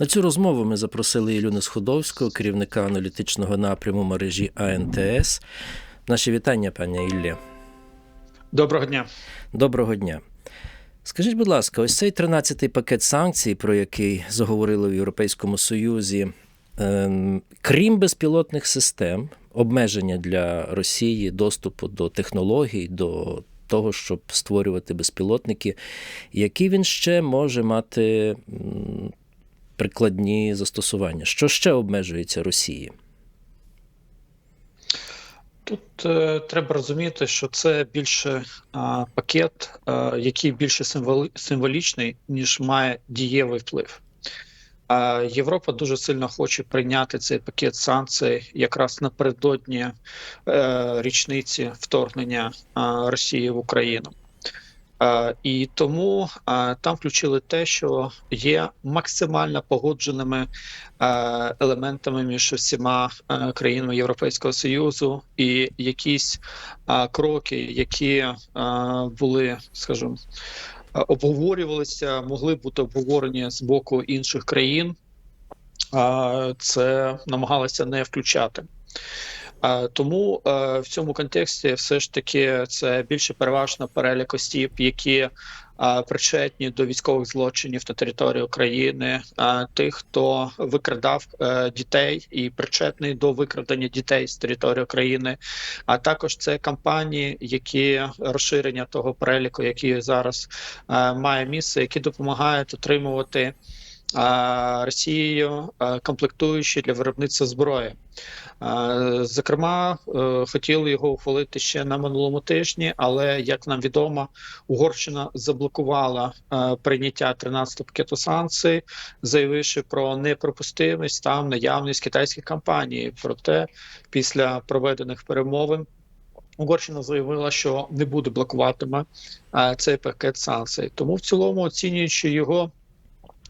На цю розмову ми запросили Ілюну Сходовського, керівника аналітичного напряму мережі АНТС. Наші вітання, пані Іллі. Доброго дня. Доброго дня. Скажіть, будь ласка, ось цей 13-й пакет санкцій, про який заговорили в Європейському Союзі, ем, крім безпілотних систем, обмеження для Росії доступу до технологій, до того, щоб створювати безпілотники, які він ще може мати прикладні застосування? Що ще обмежується Росії? Тут е, треба розуміти, що це більше е, пакет, е, який більше символи, символічний, ніж має дієвий вплив. Е, Європа дуже сильно хоче прийняти цей пакет санкцій якраз напередодні е, річниці вторгнення е, Росії в Україну. Е, І тому е, там включили те, що є максимально погодженими е, елементами між всіма е, країнами Європейського союзу, і якісь кроки, які були, скажімо, обговорювалися, могли бути обговорені з боку інших країн. Це намагалися не включати. Тому е, в цьому контексті все ж таки це більше переважно перелік осіб, які е, причетні до військових злочинів на території України, тих, хто викрадав е, дітей і причетний до викрадення дітей з території України. А також це кампанії, які розширення того переліку, який зараз має місце, які допомагають отримувати. Росією комплектуючі для виробництва зброї. Зокрема, е, хотіли його ухвалити ще на минулому тижні, але як нам відомо, Угорщина заблокувала е, прийняття 13 пакету санкцій, заявивши про неприпустимість там наявність китайських компаній. Проте після проведених перемовин. Угорщина заявила, що не буде блокуватиме е, цей пакет санкцій. Тому в цілому, оцінюючи його,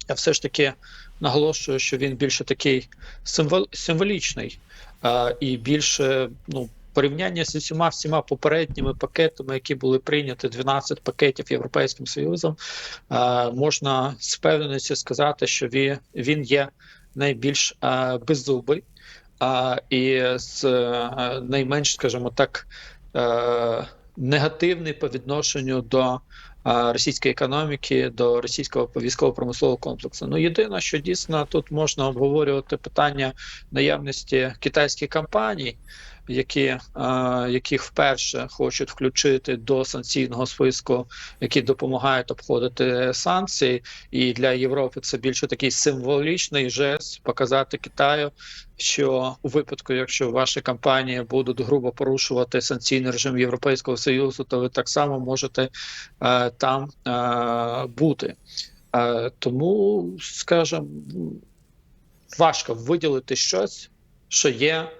я все ж таки наголошую, що він більше такий символ, символічний е, і більше ну. Порівняння з усіма всіма попередніми пакетами, які були прийняті 12 пакетів Європейським Союзом, можна з певністю сказати, що він, є найбільш беззубий і з е, найменш, скажімо так, е, негативний по відношенню до російської економіки, до російського військово-промислового комплексу. Ну єдине, що дійсно тут можна обговорювати питання наявності китайських компаній. Які е, яких вперше хочуть включити до санкційного списку, які допомагають обходити санкції, і для Європи це більше такий символічний жест показати Китаю, що у випадку, якщо ваші компанії будуть грубо порушувати санкційний режим Європейського союзу, то ви так само можете е, там е, бути. Е, тому, скажімо, важко виділити щось, що є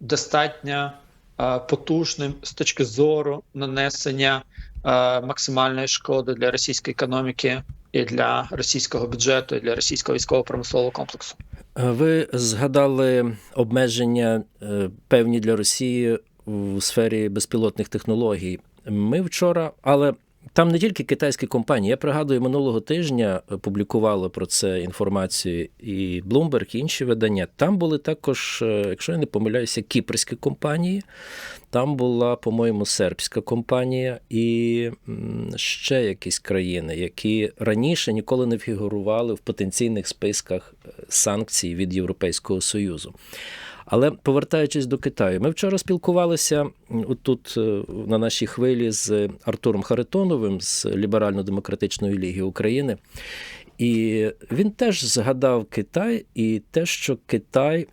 достатньо е, потужним з точки зору нанесення е, максимальної шкоди для російської економіки і для російського бюджету, і для російського військово-промислового комплексу. Ви згадали обмеження е, певні для Росії у сфері безпілотних технологій. Ми вчора, але там не тільки китайські компанії. Я пригадую, минулого тижня публікували про це інформацію і Bloomberg, і інші видання. Там були також, е, якщо я не помиляюся, кіпрські компанії. Там була, по-моєму, сербська компанія і ще якісь країни, які раніше ніколи не фігурували в потенційних списках е, санкцій від Європейського Союзу. Але повертаючись до Китаю, ми вчора спілкувалися тут е, на нашій хвилі з Артуром Харитоновим з Ліберально-демократичної ліги України. І він теж згадав Китай і те, що Китай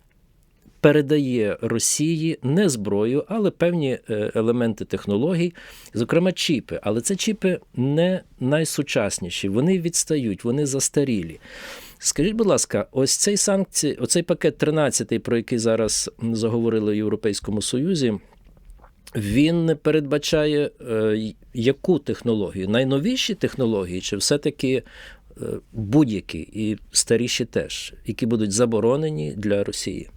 передає Росії не зброю, але певні е, елементи технологій, зокрема чіпи. Але це чіпи не найсучасніші, вони відстають, вони застарілі. Скажіть, будь ласка, ось цей санкції, оцей пакет 13, про який зараз заговорили в Європейському Союзі, він передбачає е, яку технологію? Найновіші технології, чи все-таки е, будь-які і старіші теж, які будуть заборонені для Росії?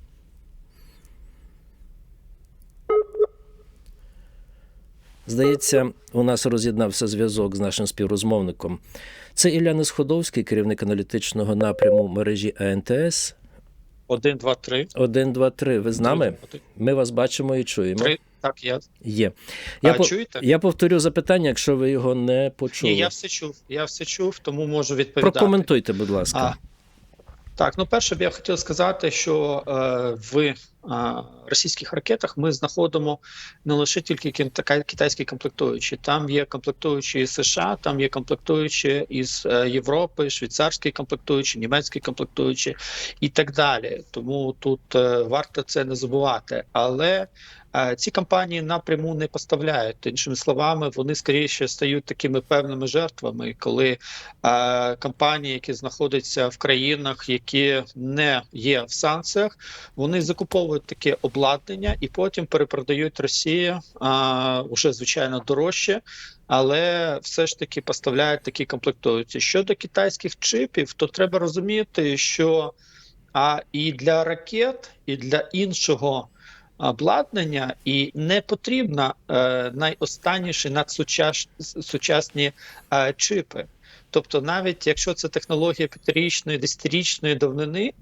Здається, у нас роз'єднався зв'язок з нашим співрозмовником. Це Ілля Несходовський, керівник аналітичного напряму мережі АНТС. Один, два, три. 1, 2, 3. Ви з нами? Ми вас бачимо і чуємо. Три. Так, я. Є. А, по... чуєте? я повторю запитання, якщо ви його не почули. Ні, я все чув. Я все чув, тому можу відповідати. Прокоментуйте, будь ласка. А, так, ну перше б я хотів сказати, що е, в е, російських ракетах ми знаходимо не лише тільки кита- китайські комплектуючі, там є комплектуючі із США, там є комплектуючі із е, Європи, швейцарські комплектуючі, німецькі комплектуючі і так далі. Тому тут е, варто це не забувати. Але е, ці компанії напряму не поставляють. Іншими словами, вони скоріше стають такими певними жертвами, коли е, компанії, які знаходяться в країнах, які не є в санкціях, вони закуповують таке обладнання і потім перепродають Росії а, вже звичайно дорожче. Але все ж таки поставляють такі комплектуються. Щодо китайських чипів, то треба розуміти, що а і для ракет, і для іншого обладнання, і не потрібно е, найостанніші надсучас, сучасні е, чипи. Тобто, навіть якщо це технологія п'ятирічної, десятирічної давнини,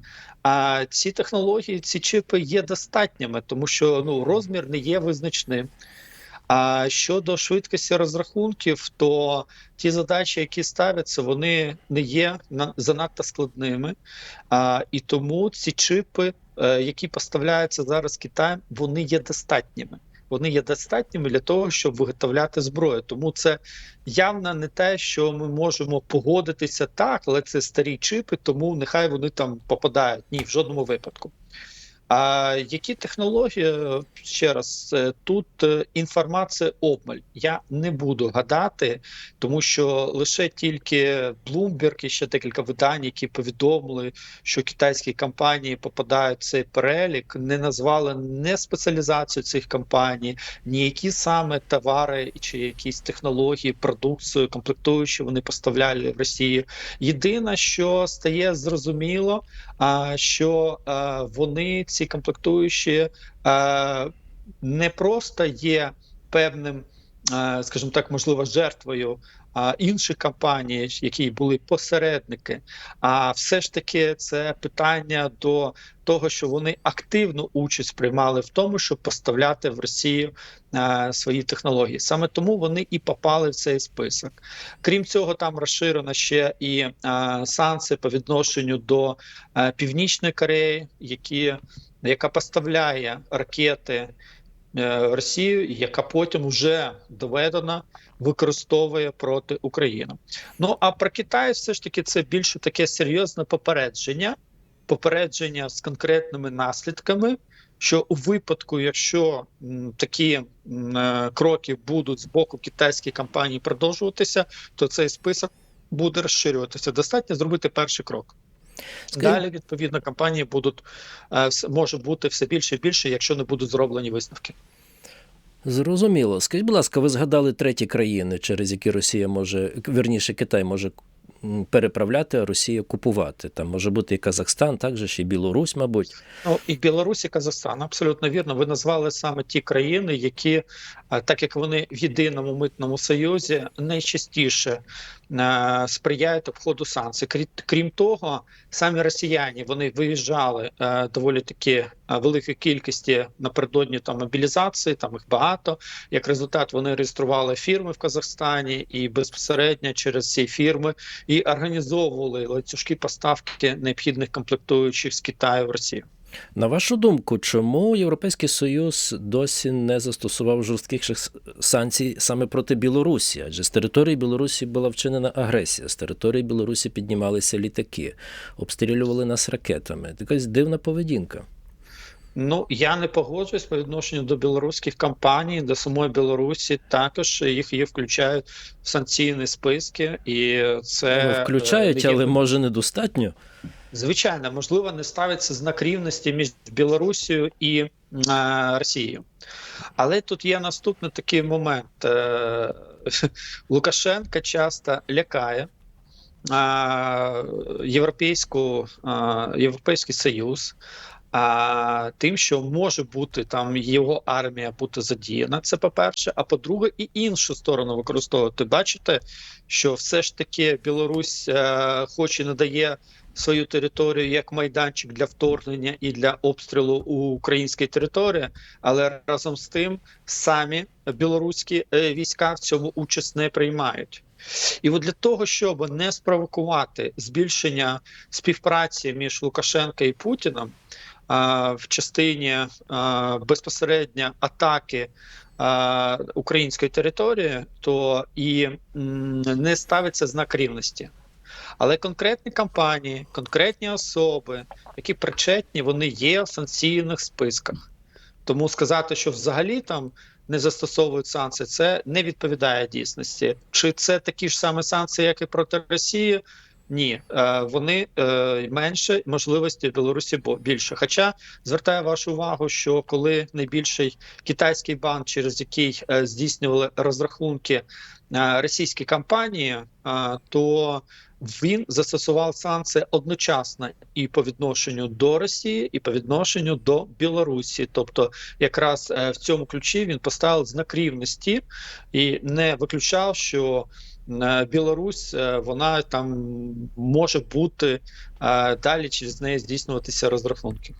а ці технології, ці чипи є достатніми, тому що ну розмір не є визначним. А щодо швидкості розрахунків, то ті задачі, які ставляться, вони не є занадто складними. А, і тому ці чипи, е, які поставляються зараз Китаєм, вони є достатніми. Вони є достатніми для того, щоб виготовляти зброю. Тому це явно не те, що ми можемо погодитися так, але це старі чипи, тому нехай вони там попадають. Ні, в жодному випадку. А які технології е, ще раз е, тут е, інформація обмаль. Я не буду гадати, тому що лише тільки Bloomberg і ще декілька видань, які повідомили, що китайські компанії попадають в цей перелік, не назвали не спеціалізацію цих компаній, ні які саме товари чи якісь технології, продукцію, комплектуючі вони поставляли в Росію. Єдине, що стає зрозуміло, а, що вони ці комплектуючі не просто є певним, скажімо так, можливо, жертвою інших компаній, які були посередники. А все ж таки це питання до того, що вони активну участь приймали в тому, щоб поставляти в Росію свої технології. Саме тому вони і попали в цей список. Крім цього, там розширено ще і санкції по відношенню до Північної Кореї, які, яка поставляє ракети е, Росію, яка потім вже доведена використовує проти України. Ну а про Китай, все ж таки, це більше таке серйозне попередження, попередження з конкретними наслідками. Що у випадку, якщо такі е, кроки будуть з боку китайської компанії продовжуватися, то цей список буде розширюватися. Достатньо зробити перший крок. Далі відповідно компанії будуть е, може бути все більше і більше, якщо не будуть зроблені висновки. Зрозуміло. Скажіть, будь ласка, ви згадали треті країни, через які Росія може, верніше, Китай може переправляти, а Росія купувати. Там може бути і Казахстан, також і Білорусь, мабуть. Ну і Білорусь і Казахстан, абсолютно вірно. Ви назвали саме ті країни, які, так як вони в єдиному митному союзі, найчастіше е, сприяють обходу санкцій. Крі- Крім того, самі росіяни вони виїжджали е, доволі таки е, великій кількості напередодні там мобілізації. Там їх багато. Як результат, вони реєстрували фірми в Казахстані і безпосередньо через ці фірми і організовували ланцюжки поставки необхідних комплектуючих з Китаю в Росію. На вашу думку, чому Європейський Союз досі не застосував жорсткіших санкцій саме проти Білорусі? Адже з території Білорусі була вчинена агресія, з території Білорусі піднімалися літаки, обстрілювали нас ракетами. Якась дивна поведінка. Ну я не погоджуюсь по відношенню до білоруських компаній, до самої Білорусі. Також їх її включають в санкційні списки, і це Ну, включають, е, але може недостатньо. Звичайно можливо не ставиться знак рівності між Білорусією і е, Росією. Але тут є наступний такий момент: Е, Лукашенка часто лякає. е, Європейську, е, Європейський Союз, а, тим, що може бути там його армія бути задіяна. Це по-перше. А по-друге, і іншу сторону використовувати. Бачите, що все ж таки Білорусь е, хоч і надає свою територію як майданчик для вторгнення і для обстрілу у українській території, але разом з тим самі білоруські е, війська в цьому участь не приймають. І от для того, щоб не спровокувати збільшення співпраці між Лукашенка і Путіном а, в частині а, безпосередньо атаки а, української території, то і м, не ставиться знак рівності. Але конкретні компанії, конкретні особи, які причетні, вони є в санкційних списках. Тому сказати, що взагалі там не застосовують санкції, це не відповідає дійсності. Чи це такі ж самі санкції, як і проти Росії? Ні, Е, вони е, менше можливості Білорусі бо- більше. Хоча звертаю вашу увагу, що коли найбільший китайський банк, через який е, здійснювали розрахунки російські компанії, то він застосував санкції одночасно і по відношенню до Росії, і по відношенню до Білорусі. Тобто, якраз в цьому ключі він поставив знак рівності і не виключав, що Білорусь е, вона там може бути е, далі через неї здійснюватися розрахунки.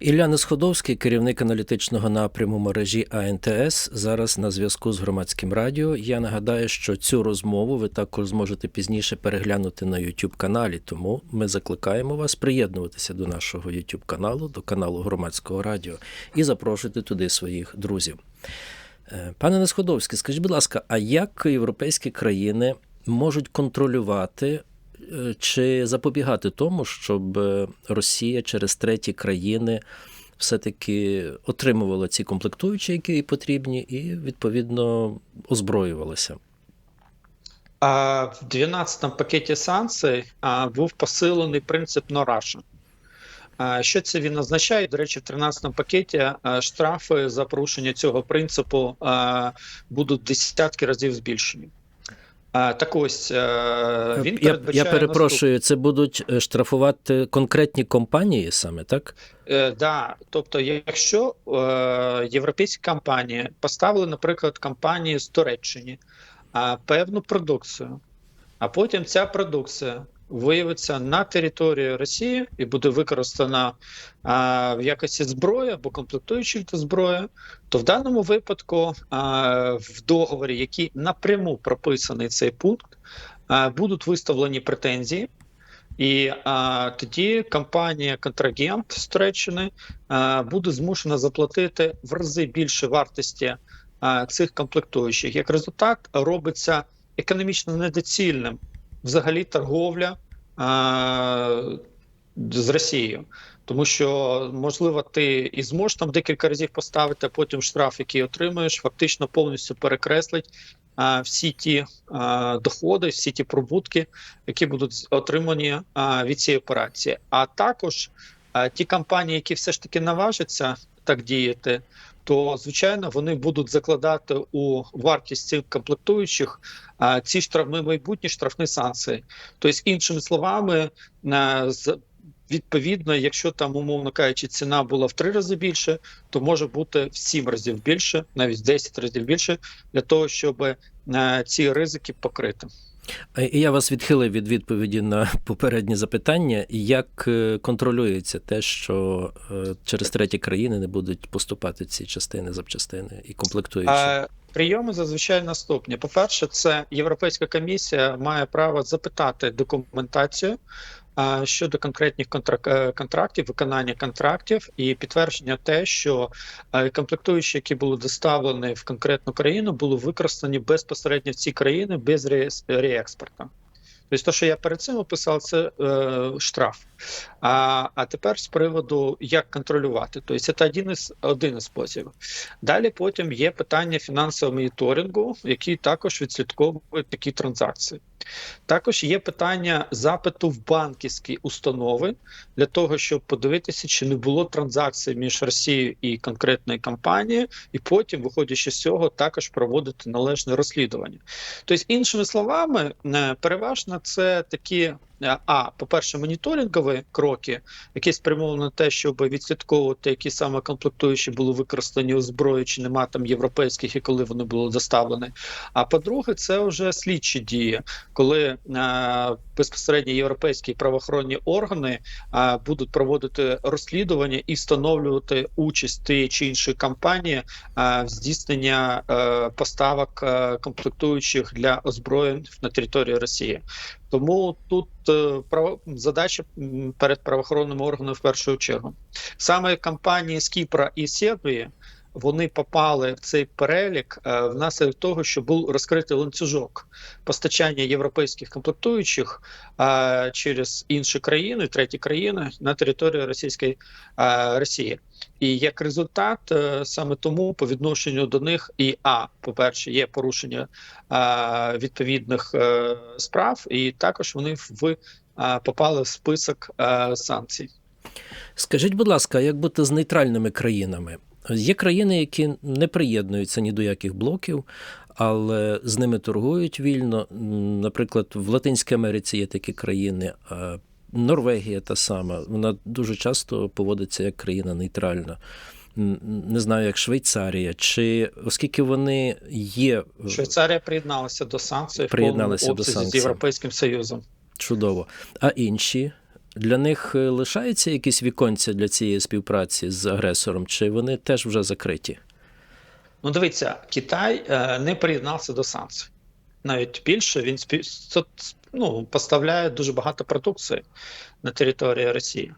Ілля Несходовський, керівник аналітичного напряму мережі АНТС, зараз на зв'язку з громадським радіо. Я нагадаю, що цю розмову ви також зможете пізніше переглянути на youtube каналі. Тому ми закликаємо вас приєднуватися до нашого youtube каналу, до каналу громадського радіо і запрошуйте туди своїх друзів. Е, Пане Несходовський, скажіть, будь ласка, а як європейські країни можуть контролювати е, чи запобігати тому, щоб е, Росія через треті країни все-таки отримувала ці комплектуючі, які їй потрібні, і відповідно озброювалася? В 12-му пакеті санкцій був посилений принцип «no Russia». Що це він означає? До речі, в 13-му пакеті штрафи за порушення цього принципу будуть десятки разів збільшені. Так ось він я, я перепрошую, це будуть е, штрафувати конкретні компанії саме, так? Е, да, тобто, якщо е, європейські компанії поставили, наприклад, компанії з Туреччини а, певну продукцію, а потім ця продукція виявиться на території Росії і буде використана а, в якості зброї або комплектуючих до зброї, то в даному випадку а, в договорі, який напряму прописаний цей пункт, а, будуть виставлені претензії. І а, тоді компанія-контрагент з Туреччини а, буде змушена заплатити в рази більше вартості а, цих комплектуючих. Як результат, робиться економічно недоцільним взагалі торговля а, з Росією. Тому що, можливо, ти і зможеш там декілька разів поставити, а потім штраф, який отримуєш, фактично повністю перекреслить а, всі ті а, доходи, всі ті прибутки, які будуть отримані а, від цієї операції. А також а, ті компанії, які все ж таки наважаться так діяти, то звичайно вони будуть закладати у вартість цих комплектуючих а, ці штрафні майбутні штрафні санкції. Тобто, іншими словами, а, з Відповідно, якщо там, умовно кажучи, ціна була в три рази більше, то може бути в сім разів більше, навіть в 10 разів більше, для того, щоб е, ці ризики покрити. Я вас відхилив від відповіді на попереднє запитання. Як е, контролюється те, що е, через треті країни не будуть поступати ці частини, запчастини і комплектуючі? Прийоми зазвичай наступні. По-перше, це Європейська комісія має право запитати документацію щодо конкретних контрак- е, контрактів, виконання контрактів і підтвердження те, що е, комплектуючі, які були доставлені в конкретну країну, були використані безпосередньо в ці країни без реекспорту. Тобто, що я перед цим описав, це е, штраф. А, а тепер з приводу як контролювати. Тобто, це один із один із способів. Далі потім є питання фінансового моніторингу, який також відслідковує такі транзакції. Також є питання запиту в банківські установи для того, щоб подивитися, чи не було транзакцій між Росією і конкретною компанією, і потім, виходячи з цього, також проводити належне розслідування. Тобто, іншими словами, е, переважно це такі а по-перше, моніторингові кроки, які спрямовані на те, щоб відслідковувати, які саме комплектуючі були використані у зброї, чи нема там європейських і коли вони були доставлені. А по-друге, це вже слідчі дії, коли е, безпосередньо європейські правоохоронні органи е, будуть проводити розслідування і встановлювати участь тієї чи іншої компанії е, в здійснення е, поставок е, комплектуючих для озброєнь на території Росії. Тому тут е, задача перед правоохоронними органами в першу чергу. Саме компанії з Кіпра і Сербії вони попали в цей перелік е, внаслідок того, що був розкритий ланцюжок постачання європейських комплектуючих е, через інші країни, треті країни на територію Російської е, Росії. І як результат, саме тому по відношенню до них і а, по-перше, є порушення відповідних справ, і також вони в попали в список санкцій. Скажіть, будь ласка, як бути з нейтральними країнами? Є країни, які не приєднуються ні до яких блоків, але з ними торгують вільно. Наприклад, в Латинській Америці є такі країни. а Норвегія та сама, вона дуже часто поводиться як країна нейтральна. Не знаю, як Швейцарія, чи оскільки вони є Швейцарія приєдналася до санкцій Приєдналася до обсязі з. Європейським Союзом. чудово, а інші для них лишається лишаються якісь віконця для цієї співпраці з агресором, чи вони теж вже закриті? Ну, дивіться, Китай е, не приєднався до санкцій. Навіть більше він ну, поставляє дуже багато продукції на території Росії.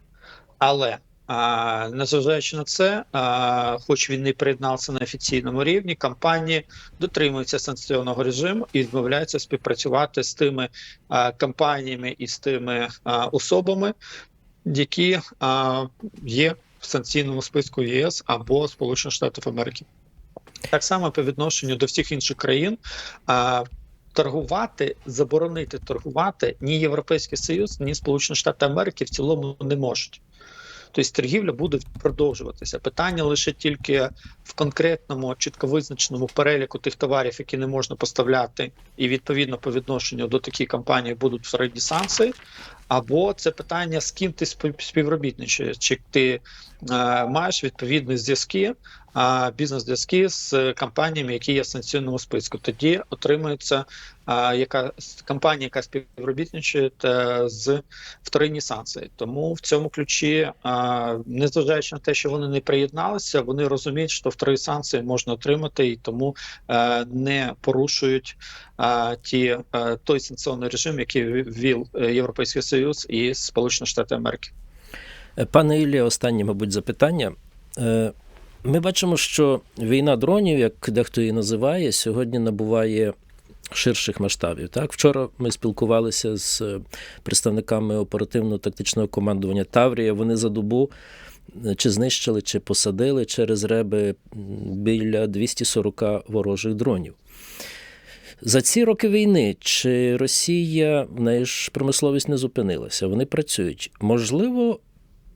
Але а, незважаючи на це, а, хоч він не приєднався на офіційному рівні, компанії дотримуються санкційного режиму і відмовляються співпрацювати з тими а, компаніями і з тими а, особами, які а, є в санкційному списку ЄС або Сполучених Штатів Америки. Так само по відношенню до всіх інших країн. А, торгувати, заборонити торгувати ні Європейський Союз, ні Сполучені Штати Америки в цілому не можуть. Тобто торгівля буде продовжуватися. Питання лише тільки в конкретному, чітко визначеному переліку тих товарів, які не можна поставляти, і відповідно по відношенню до таких компаній будуть середні санкції. Або це питання, з ким ти спів- співробітничаєш, чи ти е, маєш відповідні зв'язки, бізнес-зв'язки з компаніями, які є в санкційному списку. Тоді отримується е, яка компанія, яка співробітничає е, з вторинні санкції. Тому в цьому ключі, е, незважаючи на те, що вони не приєдналися, вони розуміють, що вторинні санкції можна отримати, і тому е, не порушують е, ті е, той санкційний режим, який ввів е, Європейський Союз і Сполучені Штати Америки. Е, Пане Іллі, останнє, мабуть, запитання. Ми бачимо, що війна дронів, як дехто її називає, сьогодні набуває ширших масштабів. Так, вчора ми спілкувалися з е, представниками оперативно-тактичного командування Таврія. Вони за добу е, чи знищили, чи посадили через реби біля 240 ворожих дронів. За ці роки війни чи Росія, в неї ж промисловість не зупинилася, вони працюють. Можливо,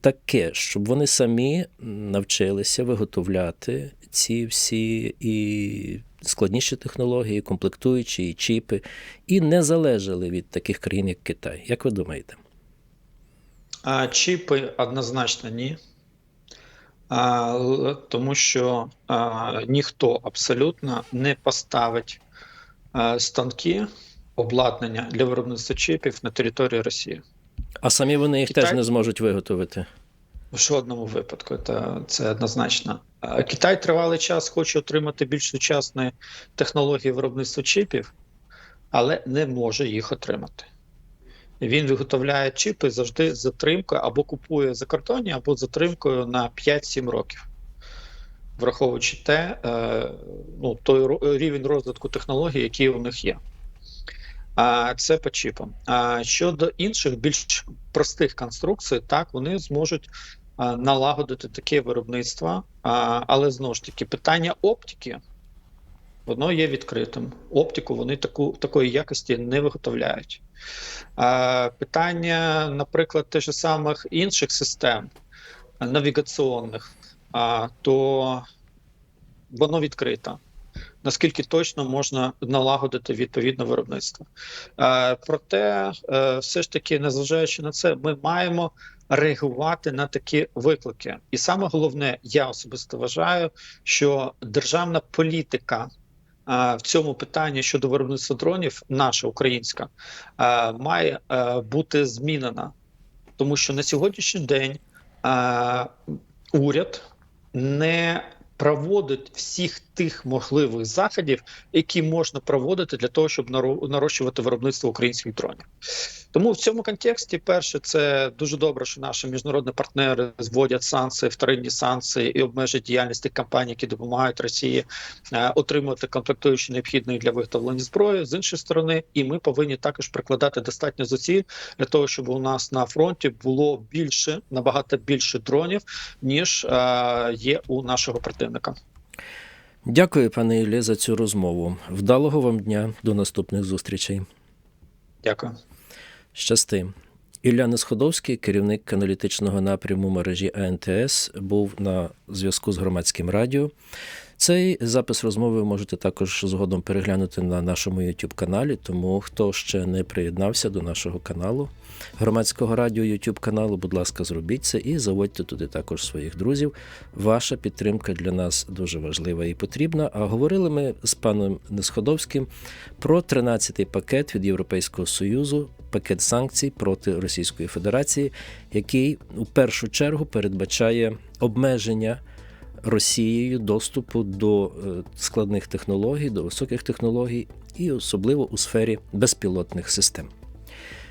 таке, щоб вони самі навчилися виготовляти ці всі і складніші технології, і комплектуючі, і чіпи, і не залежали від таких країн, як Китай. Як ви думаєте? А чіпи однозначно ні. А, тому що а, ніхто абсолютно не поставить а, станки обладнання для виробництва чіпів на території Росії. А самі вони їх Китай- теж не зможуть виготовити. В жодному випадку це, це однозначно. Китай тривалий час хоче отримати більш сучасні технології виробництва чіпів, але не може їх отримати. Він виготовляє чіпи завжди з затримкою або купує за кордоні, або з затримкою на 5-7 років. Враховуючи те, е, ну, той рівень розвитку технологій, який у них є. А це по чіпам. А щодо інших більш простих конструкцій, так вони зможуть налагодити таке виробництво, але знову ж таки питання оптики. Воно є відкритим. Оптику вони таку, такої якості не виготовляють. А, питання, наприклад, теж самих інших систем навігаційних, а, то воно відкрито. Наскільки точно можна налагодити відповідне виробництво. Е, проте, е, все ж таки, незважаючи на це, ми маємо реагувати на такі виклики. І саме головне, я особисто вважаю, що державна політика. е, В цьому питанні щодо виробництва дронів, наша українська, має бути змінена, тому що на сьогоднішній день уряд не проводить всіх тих можливих заходів, які можна проводити для того, щоб наро- нарощувати виробництво українських дронів. Тому в цьому контексті, перше, це дуже добре, що наші міжнародні партнери зводять санкції, вторинні санкції і обмежують діяльність тих компаній, які допомагають Росії е, отримувати комплектуючі необхідної для виготовлення зброї. З іншої сторони, і ми повинні також прикладати достатньо зусиль для того, щоб у нас на фронті було більше набагато більше дронів, ніж е, є у нашого противника. Дякую, пане Юлі, за цю розмову. Вдалого вам дня. До наступних зустрічей. Дякую. Щасти. Ілля Несходовський, керівник аналітичного напряму мережі АНТС, був на зв'язку з громадським радіо. Цей запис розмови ви можете також згодом переглянути на нашому youtube каналі. Тому хто ще не приєднався до нашого каналу, громадського радіо YouTube каналу, будь ласка, зробіть це і заводьте туди також своїх друзів. Ваша підтримка для нас дуже важлива і потрібна. А говорили ми з паном Несходовським про 13-й пакет від Європейського Союзу, пакет санкцій проти Російської Федерації, який у першу чергу передбачає обмеження. Росією доступу до е, складних технологій, до високих технологій, і особливо у сфері безпілотних систем.